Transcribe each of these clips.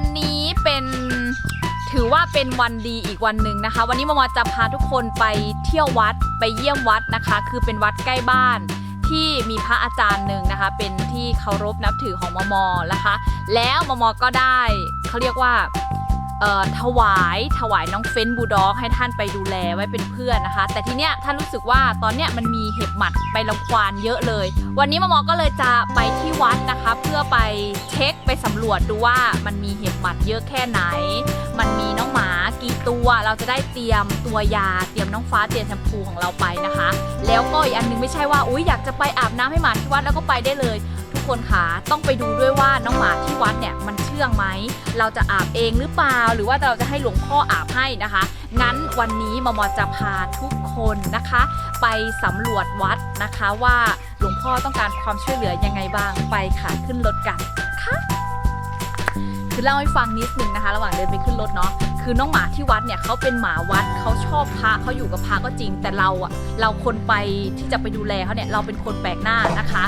วันนี้เป็นถือว่าเป็นวันดีอีกวันหนึ่งนะคะ วันนี้มามอจะพาทุกคนไปเที่ยววัดไปเยี่ยมวัดนะคะ คือเป็นวัดใกล้บ้านที่มีพระอาจารย์หนึ่งนะคะ เป็นที่เคารพนับถือของมมนะคะ แล้วมมก็ได้เขาเรียกว่า ถวายถวายน้องเฟ้นบูด็อกให้ท่านไปดูแลไว้เป็นเพื่อนนะคะ แต่ทีเนี้ยท่านรู้สึกว่าตอนเนี้ยมันมีเห็บหมัดไปรังควานเยอะเลย วันนี้มมอก็เลยจะไปที่วัดนะคะ เพื่อไปเช็คไปสำรวจดูว่ามันมีเห็บหมัดเยอะแค่ไหน มันมีน้องหมากี่ตัวเราจะได้เตรียมตัวยาเตรียมน้องฟ้าเตรียมแชมพูของเราไปนะคะ แล้วก็อีกอันนึงไม่ใช่ว่าอุ้ยอยากจะไปอาบน้ำให้หมาที่วัดแล้วก็ไปได้เลย ทุกคนคะต้องไปดูด้วยว่าน้องหมาที่วัดเนี่ยมัน เชื่องไหม เราจะอาบเองหรือเปล่า หรือว่าเราจะให้หลวงพ่ออาบให้นะคะ งั้นวันนี้มมอจะพาทุกคนนะคะ ไปสำรวจวัดนะคะว่าหลวงพ่อต้องการความช่วยเหลือยังไงบ้าง ไปค่ะขึ้นรถกันค่ะ คือเล่าให้ฟังนิดนึงนะคะ ระหว่างเดินไปขึ้นรถเนาะ คือน้องหมาที่วัดเนี่ยเขาเป็นหมาวัดเขาชอบพระเขาอยู่กับพระก็จริง แต่เราอะเราคนไปที่จะไปดูแลเขาเนี่ยเราเป็นคนแปลกหน้านะคะ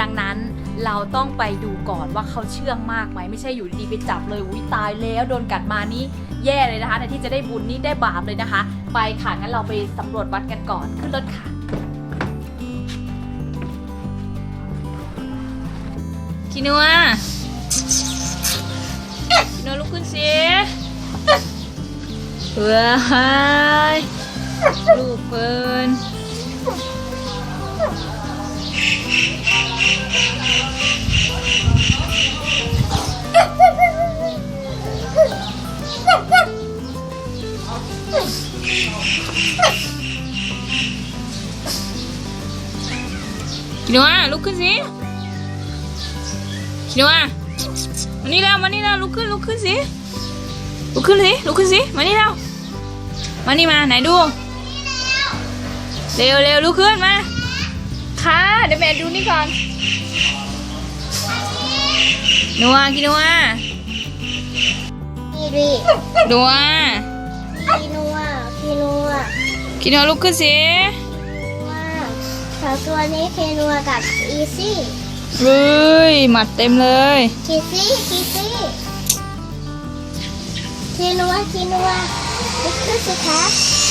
ดังนั้นเราต้องไปดูก่อนว่าเขาเชื่องมากไหมไม่ใช่อยู่ดีไปจับเลยอุ้ยตายแล้วโดนกัดมานี่แย่เลยนะคะแต่ที่จะได้บุญนี่ได้บาปเลยนะคะ ไปค่ะงั้นเราไปสำรวจวัดกันก่อนขึ้นรถค่ะคินัวพี่โนลุกขึ้นสิ เฮ้ยลูกเฟินพี่โนลุกขึ้นสิพี่โนมานี่แล้วมานี่แล้วลุกขึ้นลุกขึ้นสิลุกขึ้นสิลุกขึ้นสิมานี่แล้ว มานี่มาไหนดู เร็วเร็วลุกขึ้นมา ค่ะ เดี๋ยวแม่ดูนี่ก่อน นัวกินนัวพี่ดินัวพี่นัวพี่นัวกินนัวลุกขึ้นสิว่าสองตัวนี้พี่นัวกับอีซี่เฮ้ยหมัดเต็มเลยคิซี่คิซี่พี่นัวพี่นัวลุกขึ้นสิ คะ